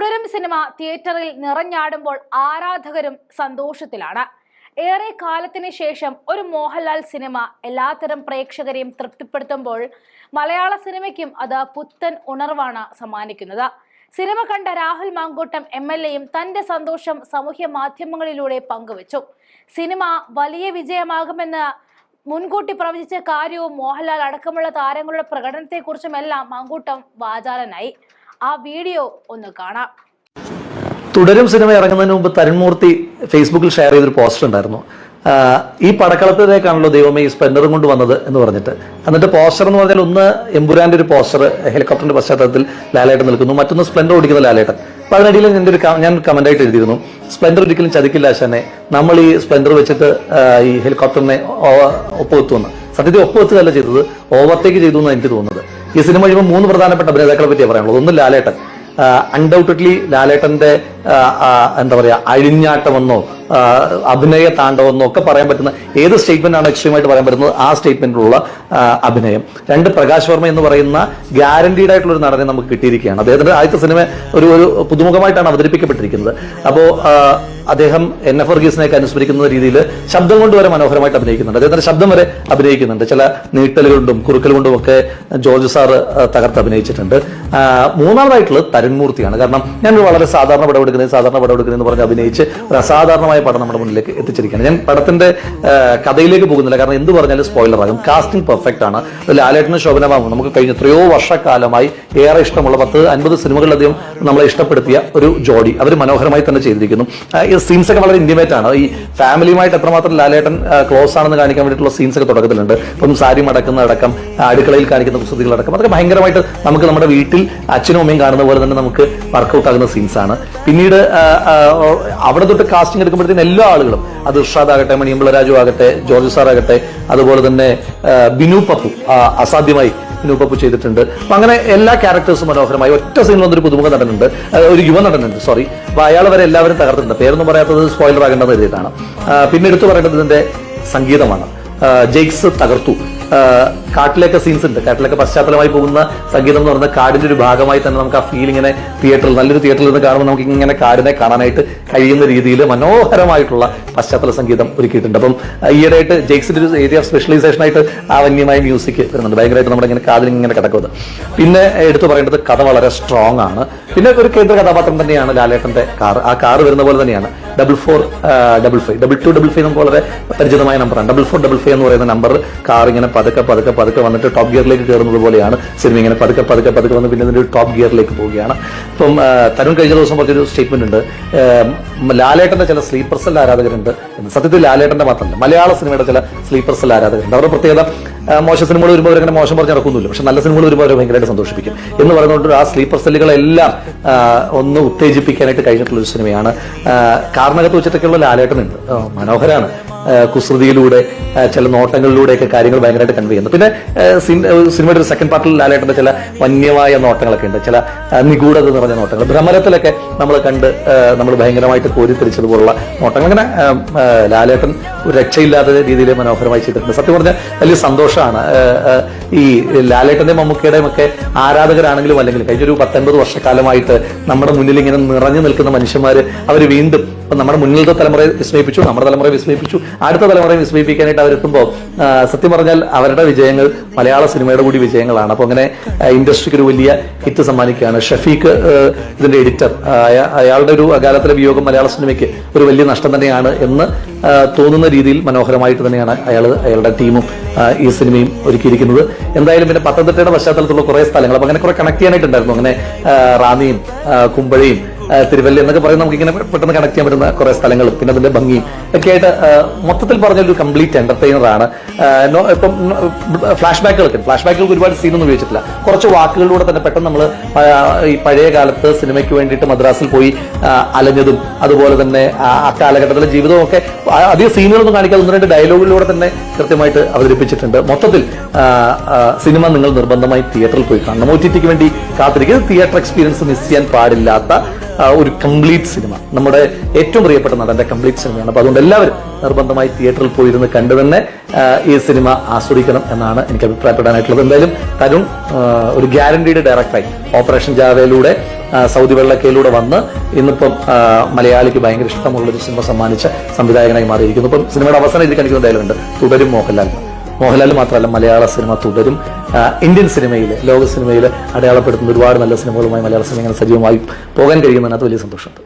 തുടരും സിനിമ തിയേറ്ററിൽ നിറഞ്ഞാടുമ്പോൾ ആരാധകരും സന്തോഷത്തിലാണ്. ഏറെ കാലത്തിന് ശേഷം ഒരു മോഹൻലാൽ സിനിമ എല്ലാത്തരം പ്രേക്ഷകരെയും തൃപ്തിപ്പെടുത്തുമ്പോൾ മലയാള സിനിമയ്ക്കും അത് പുത്തൻ ഉണർവാണ് സമ്മാനിക്കുന്നത്. സിനിമ കണ്ട രാഹുൽ മാങ്കൂട്ടം എം എൽ എയും തന്റെ സന്തോഷം സാമൂഹ്യ മാധ്യമങ്ങളിലൂടെ പങ്കുവച്ചു. സിനിമ വലിയ വിജയമാകുമെന്ന് മുൻകൂട്ടി പ്രവചിച്ച കാര്യവും മോഹൻലാൽ അടക്കമുള്ള താരങ്ങളുടെ പ്രകടനത്തെക്കുറിച്ചുമെല്ലാം മാങ്കൂട്ടം വാചാലനായി. ആ വീഡിയോ ഒന്ന് കാണാം. തുടരും സിനിമ ഇറങ്ങുന്നതിന് മുമ്പ് തരുൺമൂർത്തി ഫേസ്ബുക്കിൽ ഷെയർ ചെയ്തൊരു പോസ്റ്റർ ഉണ്ടായിരുന്നു. ഈ പടക്കളത്തിലേക്കാണല്ലോ ദൈവമേ ഈ സ്പെൻഡറും കൊണ്ട് വന്നത് എന്ന് പറഞ്ഞിട്ട്. എന്നിട്ട് പോസ്റ്റർ എന്ന് പറഞ്ഞാൽ ഒന്ന് എമ്പുരാന്റെ ഒരു പോസ്റ്റർ ഹെലികോപ്റ്ററിന്റെ പശ്ചാത്തലത്തിൽ ലാലേട്ടൻ നിൽക്കുന്നു. മറ്റൊന്ന് സ്പ്ലെൻഡർ ഓടിക്കുന്ന ലാലേട്ടൻ. അപ്പൊ അതിനിടയിൽ എന്റെ ഒരു ഞാൻ കമന്റ് ആയിട്ട് എഴുതിയിരുന്നു. സ്പ്ലെൻഡർ ഒരിക്കലും ചതിക്കില്ല ആശാനെ. നമ്മൾ ഈ സ്പ്ലെൻഡർ വെച്ചിട്ട് ഈ ഹെലികോപ്റ്ററിനെ ഒപ്പുവെത്തുമെന്ന്. സത്യത്തിൽ ഒപ്പുവെത്തുകയല്ല ചെയ്തത്. ഓവർടേക്ക് ചെയ്തു എന്നാണ് എനിക്ക് തോന്നുന്നത്. ഈ സിനിമ കഴിയുമ്പോൾ മൂന്ന് പ്രധാനപ്പെട്ട അഭിനേതാക്കളെ പറ്റിയാണ് പറയാനുള്ളത്. ഒന്ന് ലാലേട്ടൻ. അൺഡൗട്ടഡ്ലി ലാലേട്ടന്റെ എന്താ പറയുക അഴിഞ്ഞാട്ടമെന്നോ അഭിനയ താണ്ഡവെന്നോ ഒക്കെ പറയാൻ പറ്റുന്ന ഏത് സ്റ്റേറ്റ്മെന്റ് ആണ് എക്സ്ട്രീമായിട്ട് പറയാൻ പറ്റുന്നത് ആ സ്റ്റേറ്റ്മെന്റിലുള്ള അഭിനയം. രണ്ട് പ്രകാശ് വർമ്മ എന്ന് പറയുന്ന ഗ്യാരണ്ടീഡ് ആയിട്ടുള്ള ഒരു നടനെ നമുക്ക് കിട്ടിയിരിക്കുകയാണ്. അദ്ദേഹത്തിന്റെ ആദ്യത്തെ സിനിമ ഒരു ഒരു പുതുമുഖമായിട്ടാണ് അവതരിപ്പിക്കപ്പെട്ടിരിക്കുന്നത്. അപ്പോ ആ, അദ്ദേഹം എൻ എഫ് വർഗീസിനെയൊക്കെ അനുസ്മരിക്കുന്ന രീതിയിൽ ശബ്ദം കൊണ്ട് വരെ മനോഹരമായിട്ട് അഭിനയിക്കുന്നുണ്ട്. അദ്ദേഹത്തിന്റെ ശബ്ദം വരെ അഭിനയിക്കുന്നുണ്ട്. ചില നീട്ടൽ കൊണ്ടും കുറുക്കൽ കൊണ്ടും ഒക്കെ ജോർജ് സാർ തകർത്ത് അഭിനയിച്ചിട്ടുണ്ട്. മൂന്നാമതായിട്ടുള്ളത് തരുൺമൂർത്തിയാണ് കാരണം ഞാൻ വളരെ സാധാരണ പടം എടുക്കുന്നത് സാധാരണ പടം എടുക്കുന്നത് എന്ന് പറഞ്ഞ് അഭിനയിച്ച് ഒരു അസാധാരണമായ പടം നമ്മുടെ മുന്നിലേക്ക് എത്തിച്ചിരിക്കുകയാണ്. ഞാൻ പടത്തിന്റെ കഥയിലേക്ക് പോകുന്നില്ല. കാരണം എന്ത് പറഞ്ഞാലും സ്പോയിലർ ആകും. കാസ്റ്റിംഗ് പെർഫെക്റ്റ് ആണ്. ലാലേട്ടനും ശോഭനമാകും. നമുക്ക് കഴിഞ്ഞ എത്രയോ വർഷക്കാലമായി ഏറെ ഇഷ്ടമുള്ള പത്ത് അൻപത് സിനിമകളിലധികം നമ്മളെ ഇഷ്ടപ്പെടുത്തിയ ഒരു ജോഡി. അവർ മനോഹരമായി തന്നെ ചെയ്തിരിക്കുന്നു. സീൻസ് ഒക്കെ വളരെ ഇന്റിമേറ്റ് ആണ്. ഈ ഫാമിലിയുമായിട്ട് എത്രമാത്രം ലാലേട്ടൻ ക്ലോസ് ആണെന്ന് കാണിക്കാൻ വേണ്ടിയിട്ടുള്ള സീൻസ് ഒക്കെ തുടക്കത്തിലുണ്ട്. ഇപ്പം സാരി മടക്കുന്ന അടക്കം അടുക്കളയിൽ കാണിക്കുന്ന കുസൃതികളടക്കം അതൊക്കെ ഭയങ്കരമായിട്ട് നമുക്ക് നമ്മുടെ വീട്ടിൽ അച്ഛനും അമ്മയും കാണുന്ന പോലെ തന്നെ നമുക്ക് വർക്കൗട്ട് ആകുന്ന സീൻസ് ആണ്. പിന്നീട് അവിടെ തൊട്ട് കാസ്റ്റിംഗ് എടുക്കുമ്പോഴത്തേക്കും എല്ലാ ആളുകളും അത് ഇർഷാദ് ആകട്ടെ മണിയമ്പിള രാജു ആകട്ടെ ജോർജ് സാർ ആകട്ടെ അതുപോലെ തന്നെ ബിനു പപ്പു അസാധ്യമായി ബിനു പപ്പു ചെയ്തിട്ടുണ്ട്. അപ്പൊ അങ്ങനെ എല്ലാ ക്യാരക്ടേഴ്സും മനോഹരമായി ഒറ്റ സീനിൽ വന്നൊരു പുതുമുഖ നടനുണ്ട്. ഒരു യുവ നടനുണ്ട് സോറി അപ്പൊ അയാൾ വരെ എല്ലാവരും തകർത്തിട്ടുണ്ട്. പേരൊന്നും പറയാത്തത് സ്പോയിലർ ആകേണ്ടത് എഴുതിയിട്ടാണ് പിന്നെ എടുത്തു പറയേണ്ടത് ഇതിന്റെ സംഗീതമാണ്. ജെയ്ക്സ് തകർത്തു. കാട്ടിലൊക്കെ സീൻസ് ഉണ്ട്. കാട്ടിലൊക്കെ പശ്ചാത്തലമായി പോകുന്ന സംഗീതം എന്ന് പറയുന്ന കാടിന്റെ ഒരു ഭാഗമായി തന്നെ നമുക്ക് ആ ഫീൽ ഇങ്ങനെ തിയേറ്ററിൽ നല്ലൊരു തിയേറ്ററിൽ നിന്ന് കാണുമ്പോൾ നമുക്ക് ഇങ്ങനെ കാടിനെ കാണാനായിട്ട് കഴിയുന്ന രീതിയിൽ മനോഹരമായിട്ടുള്ള പശ്ചാത്തല സംഗീതം ഒരുക്കിയിട്ടുണ്ട്. അപ്പം ഈയിടെ ഈയിടെയായിട്ട് ജെയ്ക്സിന്റെ ഒരു ഏരിയ ഓഫ് സ്പെഷ്യലൈസേഷൻ ആയിട്ട് ആ വന്യമായ മ്യൂസിക് വരുന്നുണ്ട്. ഭയങ്കരമായിട്ട് നമ്മുടെ ഇങ്ങനെ കാതിൽ ഇങ്ങനെ കിടക്കുന്നത്. പിന്നെ എടുത്തു പറയേണ്ടത് കഥ വളരെ സ്ട്രോങ് ആണ്. പിന്നെ ഒരു കേന്ദ്ര കഥാപാത്രം തന്നെയാണ് ലാലേട്ടന്റെ കാർ. ആ കാർ വരുന്ന പോലെ തന്നെയാണ്. Double four double five double two double five നമുക്ക് വളരെ പരിചിതമായ നമ്പറാണ് ഡബിൾ ഫോർ ഡബിൾ ഫൈവ് എന്ന് പറയുന്ന നമ്പർ കാർ ഇങ്ങനെ പതുക്കെ പതുക്കെ പതുക്കെ വന്നിട്ട് ടോപ്പ് ഗിയറിലേക്ക് കയറുന്നത് പോലെയാണ് സിനിമ ഇങ്ങനെ പതുക്കെ പതുക്കെ പതുക്കെ വന്ന് പിന്നെ ഒരു ടോപ്പ് ഗിയറിലേക്ക് പോവുകയാണ്. ഇപ്പം തരുൺ കഴിഞ്ഞ ദിവസം പറഞ്ഞൊരു സ്റ്റേറ്റ്മെന്റ് ഉണ്ട്. ലാലേട്ടന്റെ ചില സ്ലീപ്പർ സെൽ ആരാധകരുണ്ട് സത്യത്തിൽ ലാലേട്ടന്റെ മാത്രമല്ല മലയാള സിനിമയുടെ ചില സ്ലീപ്പർ സെൽ ആരാധകരുണ്ട്. അവരുടെ പ്രത്യേകത മോശം സിനിമകൾ വരുമ്പോൾ അവരങ്ങനെ മോശം പറഞ്ഞ് നടക്കുന്നില്ല പക്ഷെ നല്ല സിനിമകൾ വരുമ്പോൾ അവരെ ഭയങ്കരമായിട്ട് സന്തോഷിപ്പിക്കും. എന്ന് പറഞ്ഞുകൊണ്ട് ആ സ്ലീപ്പർ സെല്ലുകളെല്ലാം ഒന്ന് ഉത്തേജിപ്പിക്കാനായിട്ട് കഴിഞ്ഞിട്ടുള്ള ഒരു സിനിമയാണ് കാരണകത്ത് വെച്ചിട്ടൊക്കെയുള്ള ലാലേട്ടനുണ്ട്. മനോഹരാണ്. കുസൃതിയിലൂടെ ചില നോട്ടങ്ങളിലൂടെയൊക്കെ കാര്യങ്ങൾ ഭയങ്കരമായിട്ട് കൺവേ ചെയ്യുന്നു. പിന്നെ സിനിമയുടെ ഒരു സെക്കൻഡ് പാർട്ടിൽ ലാലേട്ടന്റെ ചില വന്യമായ നോട്ടങ്ങളൊക്കെ ഉണ്ട്. ചില നിഗൂഢത നിറഞ്ഞ നോട്ടങ്ങൾ. ഭ്രമരത്തിലൊക്കെ നമ്മൾ കണ്ട് നമ്മൾ ഭയങ്കരമായിട്ട് കോരിത്തിരിച്ചതുപോലുള്ള നോട്ടങ്ങൾ. അങ്ങനെ ലാലേട്ടൻ ഒരു രക്ഷയില്ലാത്ത രീതിയിൽ മനോഹരമായി ചെയ്തിട്ടുണ്ട്. സത്യം പറഞ്ഞാൽ വലിയ സന്തോഷമാണ് ഈ ലാലേട്ടന്റെ മമ്മൂക്കയുടെയും ഒക്കെ ആരാധകരാണെങ്കിലും അല്ലെങ്കിൽ കഴിഞ്ഞൊരു പത്തൊൻപത് വർഷക്കാലമായിട്ട് നമ്മുടെ മുന്നിൽ ഇങ്ങനെ നിറഞ്ഞു നിൽക്കുന്ന മനുഷ്യന്മാർ അവർ വീണ്ടും ഇപ്പൊ നമ്മുടെ മുന്നിലത്തെ തലമുറയെ വിസ്മയിപ്പിച്ചു നമ്മുടെ തലമുറയെ വിസ്മയിപ്പിച്ചു അടുത്ത തലമുറയെ വിസ്മയിപ്പിക്കാനായിട്ട് അവരെത്തുമ്പോൾ സത്യം പറഞ്ഞാൽ അവരുടെ വിജയങ്ങൾ മലയാള സിനിമയുടെ കൂടി വിജയങ്ങളാണ്. അപ്പോൾ അങ്ങനെ ഇൻഡസ്ട്രിക്ക് ഒരു വലിയ ഹിറ്റ് സമ്മാനിക്കുകയാണ് ഷഫീഖ് ഇതിന്റെ എഡിറ്റർ. അയാളുടെ ഒരു അകാലത്തിലെ വിയോഗം മലയാള സിനിമയ്ക്ക് ഒരു വലിയ നഷ്ടം തന്നെയാണ് എന്ന് തോന്നുന്ന രീതിയിൽ മനോഹരമായിട്ട് തന്നെയാണ് അയാൾ അയാളുടെ ടീമും ഈ സിനിമയും ഒരുക്കിയിരിക്കുന്നത്. എന്തായാലും പിന്നെ പത്തനംതിട്ടയുടെ പശ്ചാത്തലത്തിലുള്ള കുറേ സ്ഥലങ്ങൾ അപ്പോൾ അങ്ങനെ കുറെ കണക്ട് ചെയ്യാനായിട്ടുണ്ടായിരുന്നു. അങ്ങനെ റാന്നിയും കുമ്പഴയും തിരുവല്ല എന്നൊക്കെ പറയുന്നത് നമുക്ക് ഇങ്ങനെ പെട്ടെന്ന് കണക്ട് ചെയ്യാൻ പറ്റുന്ന കുറെ സ്ഥലങ്ങളും പിന്നെ അതിന്റെ ഭംഗിയും ഒക്കെ ആയിട്ട് മൊത്തത്തിൽ പറഞ്ഞ ഒരു കംപ്ലീറ്റ് എന്റർടൈനർ ആണ്. ഇപ്പം ഫ്ലാഷ് ബാക്കുകൾക്ക് ഫ്ലാഷ് ബാക്കുകൾക്ക് ഒരുപാട് സീനൊന്നും ഉപയോഗിച്ചിട്ടില്ല. കുറച്ച് വാക്കുകളിലൂടെ തന്നെ പെട്ടെന്ന് നമ്മൾ ഈ പഴയ കാലത്ത് സിനിമയ്ക്ക് വേണ്ടിയിട്ട് മദ്രാസിൽ പോയി അലഞ്ഞതും അതുപോലെ തന്നെ ആ കാലഘട്ടത്തിലെ ജീവിതവും ഒക്കെ അധികം സീനുകളൊന്നും കാണിക്കാതെ ഒന്ന് രണ്ട് ഡയലോഗിലൂടെ തന്നെ കൃത്യമായിട്ട് അവതരിപ്പിച്ചിട്ടുണ്ട്. മൊത്തത്തിൽ സിനിമ നിങ്ങൾ നിർബന്ധമായി തിയേറ്ററിൽ പോയി കാണണം. ഒ ടി ടിക്ക് വേണ്ടി കാത്തിരിക്കുന്നത് തിയേറ്റർ എക്സ്പീരിയൻസ് മിസ് ചെയ്യാൻ പാടില്ലാത്ത ഒരു കംപ്ലീറ്റ് സിനിമ നമ്മുടെ ഏറ്റവും പ്രിയപ്പെട്ട നടന്റെ കംപ്ലീറ്റ് സിനിമയാണ് അപ്പോൾ അതുകൊണ്ട് എല്ലാവരും നിർബന്ധമായി തിയേറ്ററിൽ പോയിരുന്ന് കണ്ടു തന്നെ ഈ സിനിമ ആസ്വദിക്കണം എന്നാണ് എനിക്ക് അഭിപ്രായപ്പെടാനായിട്ടുള്ളത്. എന്തായാലും തരുൺ ഒരു ഗ്യാരണ്ടീഡ് ഡയറക്ടറായി ഓപ്പറേഷൻ ജാവയിലൂടെ സൗദി വെള്ളക്കയിലൂടെ വന്ന് ഇന്നിപ്പം മലയാളിക്ക് ഭയങ്കര ഇഷ്ടമുള്ള ഒരു സിനിമ സമ്മാനിച്ച സംവിധായകനായി മാറിയിരിക്കുന്നു. ഇപ്പം സിനിമയുടെ അവസാനം ഇതിൽ കാണിക്കുന്ന ഡയലോഗ് ഉണ്ട്. തുടരും മോഹൻലാൽ. മോഹൻലാൽ മാത്രമല്ല മലയാള സിനിമ തുടരും. ഇന്ത്യൻ സിനിമയിൽ ലോക സിനിമയിൽ അടയാളപ്പെടുത്തുന്ന ഒരുപാട് നല്ല സിനിമകളുമായി മലയാള സിനിമ ഇങ്ങനെ സജീവമായി പോകാൻ കഴിയുന്നതിനകത്ത് വലിയ സന്തോഷമുണ്ട്.